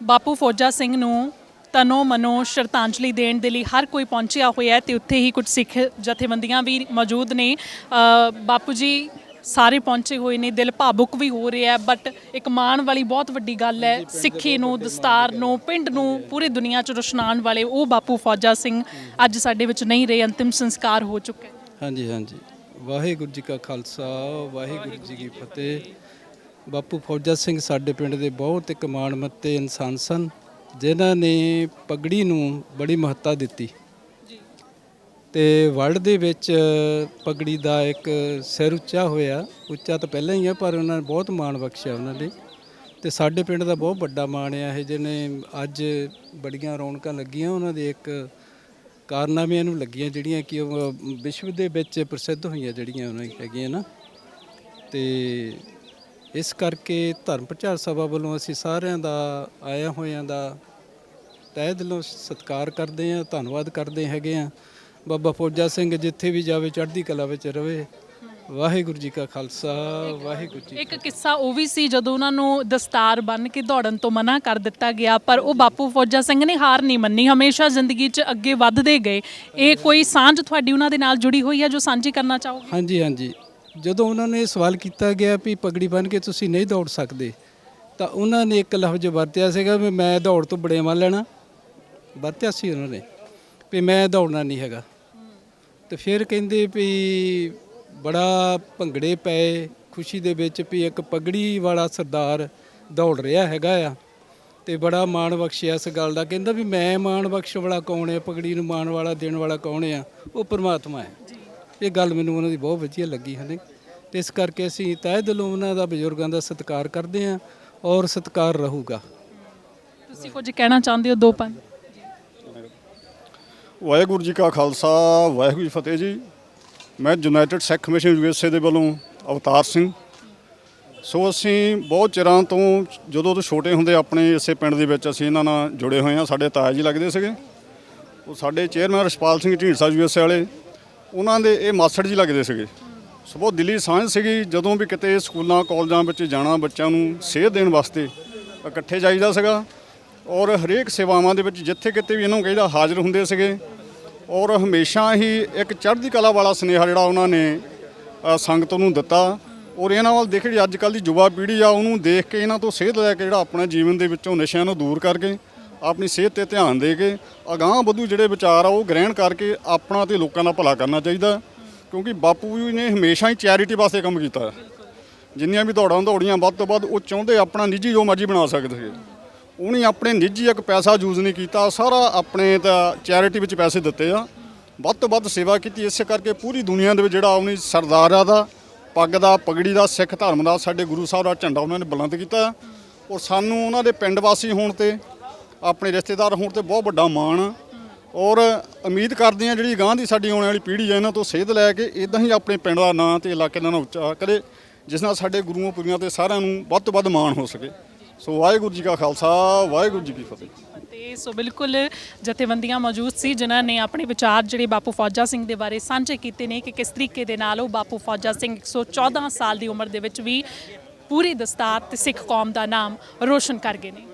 ਬਾਪੂ ਫੌਜਾ ਸਿੰਘ ਨੂੰ ਤਨੋ ਮਨੋ ਸ਼ਰਧਾਂਜਲੀ ਦੇਣ ਦੇ ਲਈ ਹਰ ਕੋਈ ਪਹੁੰਚਿਆ ਹੋਇਆ ਹੈ ਤੇ ਉੱਥੇ ਹੀ ਕੁਝ ਸਿੱਖ ਜਥੇਬੰਦੀਆਂ ਵੀ ਮੌਜੂਦ ਨੇ। ਬਾਪੂ ਜੀ ਸਾਰੇ ਪਹੁੰਚੇ ਹੋਏ ਨੇ ਦਿਲ ਭਾਵੁਕ ਵੀ ਹੋ ਰਿਹਾ ਬਟ ਇੱਕ ਮਾਣ ਵਾਲੀ ਬਹੁਤ ਵੱਡੀ ਗੱਲ ਹੈ ਸਿੱਖੀ ਨੂੰ ਦਸਤਾਰ ਨੂੰ ਪਿੰਡ ਨੂੰ ਪੂਰੀ ਦੁਨੀਆ 'ਚ ਰੁਸ਼ਨਾਉਣ ਵਾਲੇ ਉਹ ਬਾਪੂ ਫੌਜਾ ਸਿੰਘ ਅੱਜ ਸਾਡੇ ਵਿੱਚ ਨਹੀਂ ਰਹੇ ਅੰਤਿਮ ਸੰਸਕਾਰ ਹੋ ਚੁੱਕਾ ਹੈ। ਹਾਂਜੀ ਹਾਂਜੀ। ਵਾਹਿਗੁਰੂ ਜੀ ਕਾ ਖਾਲਸਾ ਵਾਹਿਗੁਰੂ ਜੀ ਕੀ ਫਤਿਹ। ਬਾਪੂ ਫੌਜਾ ਸਿੰਘ ਸਾਡੇ ਪਿੰਡ ਦੇ ਬਹੁਤ ਇੱਕ ਮਾਣਮੱਤੇ ਇਨਸਾਨ ਸਨ ਜਿਨ੍ਹਾਂ ਨੇ ਪਗੜੀ ਨੂੰ ਬੜੀ ਮਹੱਤਤਾ ਦਿੱਤੀ। ਤੇ ਵਰਲਡ ਦੇ ਵਿੱਚ ਪਗੜੀ ਦਾ ਇੱਕ ਸਿਰ ਉੱਚਾ ਹੋਇਆ ਉੱਚਾ ਤਾਂ ਪਹਿਲਾਂ ਹੀ ਹੈ ਪਰ ਉਹਨਾਂ ਨੇ ਬਹੁਤ ਮਾਣ ਬਖਸ਼ਿਆ ਉਹਨਾਂ ਨੇ ਤੇ ਸਾਡੇ ਪਿੰਡ ਦਾ ਬਹੁਤ ਵੱਡਾ ਮਾਣ ਆ ਇਹ ਜਿਹਨੇ ਅੱਜ ਬੜੀਆਂ ਰੌਣਕਾਂ ਲੱਗੀਆਂ ਉਹਨਾਂ ਦੇ ਇੱਕ ਕਾਰਨਾਮਿਆਂ ਨੂੰ ਲੱਗੀਆਂ ਜਿਹੜੀਆਂ ਕਿ ਉਹ ਵਿਸ਼ਵ ਦੇ ਵਿੱਚ ਪ੍ਰਸਿੱਧ ਹੋਈਆਂ ਜਿਹੜੀਆਂ ਉਹਨਾਂ ਦੀ ਹੈਗੀਆਂ ਨਾ। ਤੇ ਇਸ ਕਰਕੇ ਧਰਮ ਪ੍ਰਚਾਰ ਸਭਾ ਵੱਲੋਂ ਅਸੀਂ ਸਾਰਿਆਂ ਦਾ ਆਇਆ ਹੋਇਆਂ ਦਾ ਤਹਿ ਦਿਲੋਂ ਸਤਿਕਾਰ ਕਰਦੇ ਹਾਂ ਧੰਨਵਾਦ ਕਰਦੇ ਹੈਗੇ ਆ ਬਾਬਾ ਫੌਜਾ ਸਿੰਘ ਜਿੱਥੇ ਵੀ ਜਾਵੇ ਚੜ੍ਹਦੀ ਕਲਾ ਵਿੱਚ ਰਵੇ। ਵਾਹਿਗੁਰੂ ਜੀ ਕਾ ਖਾਲਸਾ ਵਾਹਿਗੁਰੂ ਜੀ ਇੱਕ ਕਿੱਸਾ ਉਹ ਵੀ ਸੀ ਜਦੋਂ ਉਹਨਾਂ ਨੂੰ ਦਸਤਾਰ ਬੰਨ੍ਹ ਕੇ ਦੌੜਨ ਤੋਂ ਮਨਾ ਕਰ ਦਿੱਤਾ ਗਿਆ ਪਰ ਉਹ ਬਾਪੂ ਫੌਜਾ ਸਿੰਘ ਨੇ ਹਾਰ ਨਹੀਂ ਮੰਨੀ ਹਮੇਸ਼ਾ ਜ਼ਿੰਦਗੀ 'ਚ ਅੱਗੇ ਵੱਧਦੇ ਗਏ। ਇਹ ਕੋਈ ਸਾਂਝ ਤੁਹਾਡੀ ਉਹਨਾਂ ਦੇ ਨਾਲ ਜੁੜੀ ਹੋਈ ਹੈ ਜੋ ਸਾਂਝੀ ਕਰਨਾ ਚਾਹੋਗੇ? ਹਾਂਜੀ ਹਾਂਜੀ। ਜਦੋਂ ਉਹਨਾਂ ਨੇ ਇਹ ਸਵਾਲ ਕੀਤਾ ਗਿਆ ਵੀ ਪਗੜੀ ਬੰਨ੍ਹ ਕੇ ਤੁਸੀਂ ਨਹੀਂ ਦੌੜ ਸਕਦੇ, ਤਾਂ ਉਹਨਾਂ ਨੇ ਇੱਕ ਲਫ਼ਜ਼ ਵਰਤਿਆ ਸੀਗਾ ਵੀ ਮੈਂ ਦੌੜ ਤੋਂ ਬੜੇਵਾ ਲੈਣਾ। ਵਰਤਿਆ ਸੀ ਉਹਨਾਂ ਨੇ ਵੀ ਮੈਂ ਦੌੜਨਾ ਨਹੀਂ ਹੈਗਾ। ਤੇ ਫਿਰ ਕਹਿੰਦੇ ਵੀ ਬੜਾ ਭੰਗੜੇ ਪਏ, ਖੁਸ਼ੀ ਦੇ ਵਿੱਚ ਵੀ ਇੱਕ ਪਗੜੀ ਵਾਲਾ ਸਰਦਾਰ ਦੌੜ ਰਿਹਾ ਹੈਗਾ ਆ ਤੇ ਬੜਾ ਮਾਣ ਬਖਸ਼ਿਆ ਇਸ ਗੱਲ ਦਾ। ਕਹਿੰਦਾ ਵੀ ਮੈਂ ਮਾਣ ਬਖਸ਼ ਵਾਲਾ ਕੌਣ ਹੈ ਪਗੜੀ ਨੂੰ ਮਾਣ ਵਾਲਾ, ਦੇਣ ਵਾਲਾ ਕੌਣ ਆ, ਉਹ ਪਰਮਾਤਮਾ ਹੈ। ਇਹ ਗੱਲ ਮੈਨੂੰ ਉਹਨਾਂ ਦੀ ਬਹੁਤ ਵਧੀਆ ਲੱਗੀ ਹਨੇ ਤੇ ਇਸ ਕਰਕੇ ਅਸੀਂ ਤਹਿ ਦਿਲੋਂ ਉਹਨਾਂ ਦਾ ਬਜ਼ੁਰਗਾਂ ਦਾ ਸਤਿਕਾਰ ਕਰਦੇ ਹਾਂ ਔਰ ਸਤਿਕਾਰ ਰਹੂਗਾ। ਤੁਸੀਂ ਕੁਝ ਕਹਿਣਾ ਚਾਹੁੰਦੇ ਹੋ ਦੋ ਪੰਜ? ਵਾਹਿਗੁਰੂ ਜੀ ਕਾ ਖਾਲਸਾ ਵਾਹਿਗੁਰੂ ਜੀ ਫਤਿਹ ਜੀ। ਮੈਂ ਯੂਨਾਈਟਿਡ ਸਿੱਖ ਮਿਸ਼ਨ ਯੂਐਸਏ ਦੇ ਵੱਲੋਂ ਅਵਤਾਰ ਸਿੰਘ। ਸੋ ਅਸੀਂ ਬਹੁਤ ਚਿਰਾਂ ਤੋਂ ਜਦੋਂ ਤੋਂ ਛੋਟੇ ਹੁੰਦੇ ਆਪਣੇ ਇਸੇ ਪਿੰਡ ਦੇ ਵਿੱਚ ਅਸੀਂ ਇਹਨਾਂ ਨਾਲ ਜੁੜੇ ਹੋਏ ਹਾਂ। ਸਾਡੇ ਤਾਇਆ ਜੀ ਲੱਗਦੇ ਸੀਗੇ। ਉਹ ਸਾਡੇ ਚੇਅਰਮੈਨ ਰਸ਼ਪਾਲ ਸਿੰਘ ਢੀਂਡਸਾ ਯੂਐਸਏ ਵਾਲੇ। ਉਹਨਾਂ ਦੇ ਇਹ ਮਾਸੜ ਜੀ ਲੱਗਦੇ ਸੀਗੇ। ਸੋ ਬਹੁਤ ਦਿਲੀ ਸਾਂਝ ਸੀਗੀ, ਜਦੋਂ ਵੀ ਕਿਤੇ ਸਕੂਲਾਂ, ਕਾਲਜਾਂ ਵਿੱਚ ਜਾਣਾ ਬੱਚਿਆਂ ਨੂੰ ਸੇਧ ਦੇਣ ਵਾਸਤੇ ਇਕੱਠੇ ਜਾਈਦਾ ਸੀਗਾ। ਔਰ ਹਰੇਕ ਸੇਵਾਵਾਂ ਦੇ ਵਿੱਚ ਜਿੱਥੇ ਕਿਤੇ ਵੀ ਇਹਨਾਂ ਨੂੰ ਕਹਿੰਦਾ ਹਾਜ਼ਰ ਹੁੰਦੇ ਸੀਗੇ। ਔਰ ਹਮੇਸ਼ਾ ਹੀ ਇੱਕ ਚੜ੍ਹਦੀ ਕਲਾ ਵਾਲਾ ਸੁਨੇਹਾ ਜਿਹੜਾ ਉਹਨਾਂ ਨੇ ਸੰਗਤ ਨੂੰ ਦਿੱਤਾ। ਔਰ ਇਹਨਾਂ ਵੱਲ ਦੇਖ ਜਿਹੜੀ ਅੱਜ ਕੱਲ ਦੀ ਯੁਵਾ ਪੀੜ੍ਹੀ ਆ, ਉਹਨੂੰ ਦੇਖ ਕੇ ਇਹਨਾਂ ਤੋਂ ਸੇਧ ਲੈ ਕੇ ਜਿਹੜਾ ਆਪਣੇ ਜੀਵਨ ਦੇ ਵਿੱਚੋਂ ਨਸ਼ਿਆਂ ਨੂੰ ਦੂਰ ਕਰਕੇ ਆਪਣੀ ਸਿਹਤ ਤੇ ਧਿਆਨ ਦੇ ਕੇ ਅਗਾਂਹ ਵਧੂ ਜਿਹੜੇ ਵਿਚਾਰ ਆ ਉਹ ਗ੍ਰਹਿਣ ਕਰਕੇ ਆਪਣਾ ਤੇ ਲੋਕਾਂ ਦਾ ਭਲਾ ਕਰਨਾ ਚਾਹੀਦਾ। ਕਿਉਂਕਿ ਬਾਪੂ ਜੀ ਨੇ ਹਮੇਸ਼ਾ ਹੀ ਚੈਰਿਟੀ ਵਾਸਤੇ ਕੰਮ ਕੀਤਾ। ਜਿੰਨੀਆਂ ਵੀ ਦੌੜਾਂ ਦੌੜੀਆਂ, ਵੱਧ ਤੋਂ ਵੱਧ ਉਹ ਚਾਹੁੰਦੇ ਆਪਣਾ ਨਿੱਜੀ ਜੋ ਮਰਜ਼ੀ ਬਣਾ ਸਕਦੇ ਸੀ ਉਹਨੇ ਆਪਣੇ ਨਿੱਜੀ ਇੱਕ ਪੈਸਾ ਯੂਜ਼ ਨਹੀਂ ਕੀਤਾ, ਸਾਰਾ ਆਪਣੇ ਤਾਂ ਚੈਰਿਟੀ ਵਿੱਚ ਪੈਸੇ ਦਿੱਤੇ ਆ। ਵੱਧ ਤੋਂ ਵੱਧ ਸੇਵਾ ਕੀਤੀ, ਇਸੇ ਕਰਕੇ ਪੂਰੀ ਦੁਨੀਆ ਦੇ ਵਿੱਚ ਜਿਹੜਾ ਉਹਨੇ ਸਰਦਾਰਾਂ ਦਾ, ਪੱਗ ਦਾ, ਪਗੜੀ ਦਾ, ਸਿੱਖ ਧਰਮ ਦਾ, ਸਾਡੇ ਗੁਰੂ ਸਾਹਿਬ ਦਾ ਝੰਡਾ ਉਹਨਾਂ ਨੇ ਬੁਲੰਦ ਕੀਤਾ। ਔਰ ਸਾਨੂੰ ਉਹਨਾਂ ਦੇ ਪਿੰਡ ਵਾਸੀ ਹੋਣ ਤੇ ਆਪਣੇ ਰਿਸ਼ਤੇਦਾਰ ਹੋਣ ਤੇ ਬਹੁਤ ਵੱਡਾ ਮਾਣ ਆ। ਔਰ ਉਮੀਦ ਕਰਦੇ ਆ ਜਿਹੜੀ ਗਾਂ ਦੀ ਸਾਡੀ ਆਉਣ ਵਾਲੀ ਪੀੜ੍ਹੀ ਹੈ ਇਹਨਾਂ ਤੋਂ ਸੇਧ ਲੈ ਕੇ ਇਦਾਂ ਹੀ ਆਪਣੇ ਪਿੰਡ ਦਾ ਨਾਂ ਤੇ ਇਲਾਕੇ ਦਾ ਨਾਂ ਉੱਚਾ ਕਰੇ, ਜਿਸ ਨਾਲ ਸਾਡੇ ਗੁਰੂਆਂ, ਪੁਰੀਆਂ ਤੇ ਸਾਰਿਆਂ ਨੂੰ ਵੱਧ ਤੋਂ ਵੱਧ ਮਾਣ ਹੋ ਸਕੇ। ਸੋ ਵਾਹਿਗੁਰੂ ਜੀ ਕਾ ਖਾਲਸਾ, ਵਾਹਿਗੁਰੂ ਜੀ ਕੀ ਫਤਿਹ। ਤੇ ਸੋ ਬਿਲਕੁਲ ਜਥੇਬੰਦੀਆਂ ਮੌਜੂਦ ਸੀ, ਜਿਨ੍ਹਾਂ ਨੇ ਆਪਣੇ ਵਿਚਾਰ ਜਿਹੜੇ ਬਾਪੂ ਫੌਜਾ ਸਿੰਘ ਦੇ ਬਾਰੇ ਸਾਂਝੇ ਕੀਤੇ ਨੇ ਕਿ ਕਿਸ ਤਰੀਕੇ ਦੇ ਨਾਲ ਉਹ ਬਾਪੂ ਫੌਜਾ ਸਿੰਘ 114 ਸਾਲ ਦੀ ਉਮਰ ਦੇ ਵਿੱਚ ਵੀ ਪੂਰੀ ਦਸਤਾਰ ਤੇ ਸਿੱਖ ਕੌਮ ਦਾ ਨਾਮ ਰੋਸ਼ਨ ਕਰ ਗਏ ਨੇ।